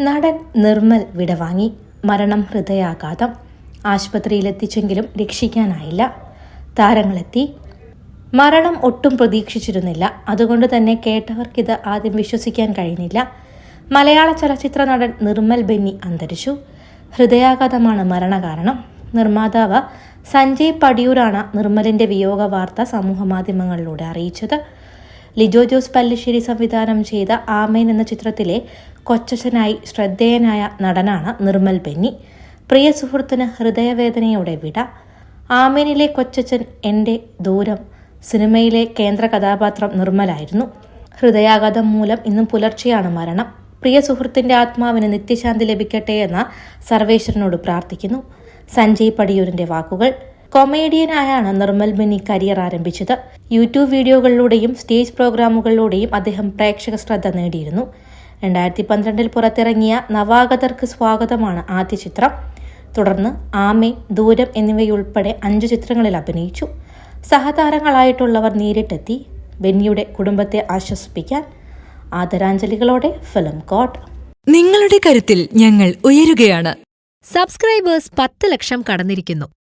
നടൻ നിർമ്മൽ വിടവാങ്ങി. മരണം ഹൃദയാഘാതം. ആശുപത്രിയിലെത്തിച്ചെങ്കിലും രക്ഷിക്കാനായില്ല. താരങ്ങളെത്തി. മരണം ഒട്ടും പ്രതീക്ഷിച്ചിരുന്നില്ല. അതുകൊണ്ട് തന്നെ കേട്ടവർക്കിത് ആദ്യം വിശ്വസിക്കാൻ കഴിഞ്ഞില്ല. മലയാള ചലച്ചിത്ര നടൻ നിർമ്മൽ ബെന്നി അന്തരിച്ചു. ഹൃദയാഘാതമാണ് മരണകാരണം. നിർമ്മാതാവ് സഞ്ജയ് പടിയൂരാണ് നിർമ്മലിന്റെ വിയോഗ വാർത്ത സമൂഹമാധ്യമങ്ങളിലൂടെ അറിയിച്ചത്. ലിജോ ജോസ് പല്ലിശ്ശേരി സംവിധാനം ചെയ്ത ആമേൻ എന്ന ചിത്രത്തിലെ കൊച്ചച്ഛനായി ശ്രദ്ധേയനായ നടനാണ് നിർമ്മൽ ബെന്നി. പ്രിയ സുഹൃത്തിന് ഹൃദയവേദനയോടെ വിട. ആമേനിലെ കൊച്ചച്ഛൻ എന്റെ ദൂരം. സിനിമയിലെ കേന്ദ്ര കഥാപാത്രം നിർമ്മലായിരുന്നു. ഹൃദയാഘാതം മൂലം ഇന്നും പുലർച്ചെയാണ് മരണം. പ്രിയ സുഹൃത്തിന്റെ ആത്മാവിന് നിത്യശാന്തി ലഭിക്കട്ടെ എന്ന സർവേശ്വരനോട് പ്രാർത്ഥിക്കുന്നു. സഞ്ജയ് പടിയൂരിന്റെ വാക്കുകൾ. കൊമേഡിയനായാണ് നിർമ്മൽ ബെന്നി കരിയർ ആരംഭിച്ചത്. യൂട്യൂബ് വീഡിയോകളിലൂടെയും സ്റ്റേജ് പ്രോഗ്രാമുകളിലൂടെയും അദ്ദേഹം പ്രേക്ഷക ശ്രദ്ധ നേടിയിരുന്നു. രണ്ടായിരത്തി പന്ത്രണ്ടിൽ പുറത്തിറങ്ങിയ നവാഗതർക്ക് സ്വാഗതമാണ് ആദ്യ ചിത്രം. തുടർന്ന് ആമെ ദൂരം എന്നിവയുൾപ്പെടെ അഞ്ചു ചിത്രങ്ങളിൽ അഭിനയിച്ചു. സഹതാരങ്ങളായിട്ടുള്ളവർ നേരിട്ടെത്തി ബെന്നിയുടെ കുടുംബത്തെ ആശ്വസിപ്പിക്കാൻ. ആദരാഞ്ജലികളോടെ ഫിലിം കോട്ട്. നിങ്ങളുടെ കരുത്തിൽ ഞങ്ങൾ ഉയരുകയാണ്. സബ്സ്ക്രൈബേഴ്സ് പത്ത് ലക്ഷം കടന്നിരിക്കുന്നു.